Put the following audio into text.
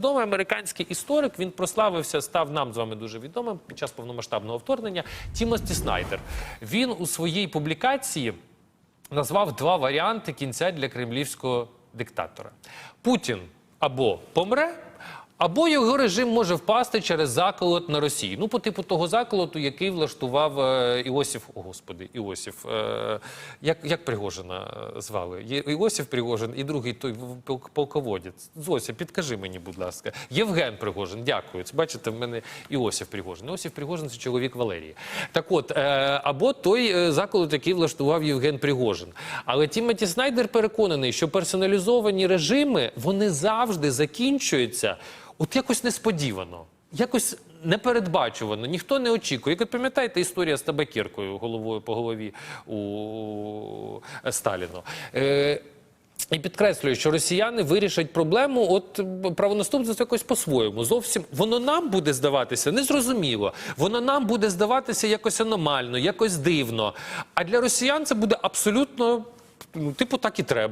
Відомий американський історик, він прославився, став нам з вами дуже відомим під час повномасштабного вторгнення. Тімості Снайдер. Він у своїй публікації назвав два варіанти кінця для кремлівського диктатора: Путін або помре. Або його режим може впасти через заколот на Росії. Ну, по типу того заколоту, який влаштував е, Іосиф, о господи, Іосиф. Е, як, як Пригожина е, звали? Є Іосиф Пригожин і другий той полководець. Зося, підкажи мені, будь ласка. Євген Пригожин, дякую. Це бачите, в мене Іосиф Пригожин. Іосиф Пригожин це чоловік Валерії. Так от, е, або той е, заколот, який влаштував Євген Пригожин. Але Тімоті Снайдер переконаний, що персоналізовані режими вони завжди закінчуються от якось несподівано. Якось непередбачувано, ніхто не очікує. Як пам'ятаєте історія з табакіркою головою по голові у е, Сталіну. Е, і підкреслюю, що росіяни вирішать проблему от правонаступництво якось по-своєму. Зовсім воно нам буде здаватися незрозуміло. Воно нам буде здаватися якось аномально, якось дивно. А для росіян це буде абсолютно ну, типу, так і треба.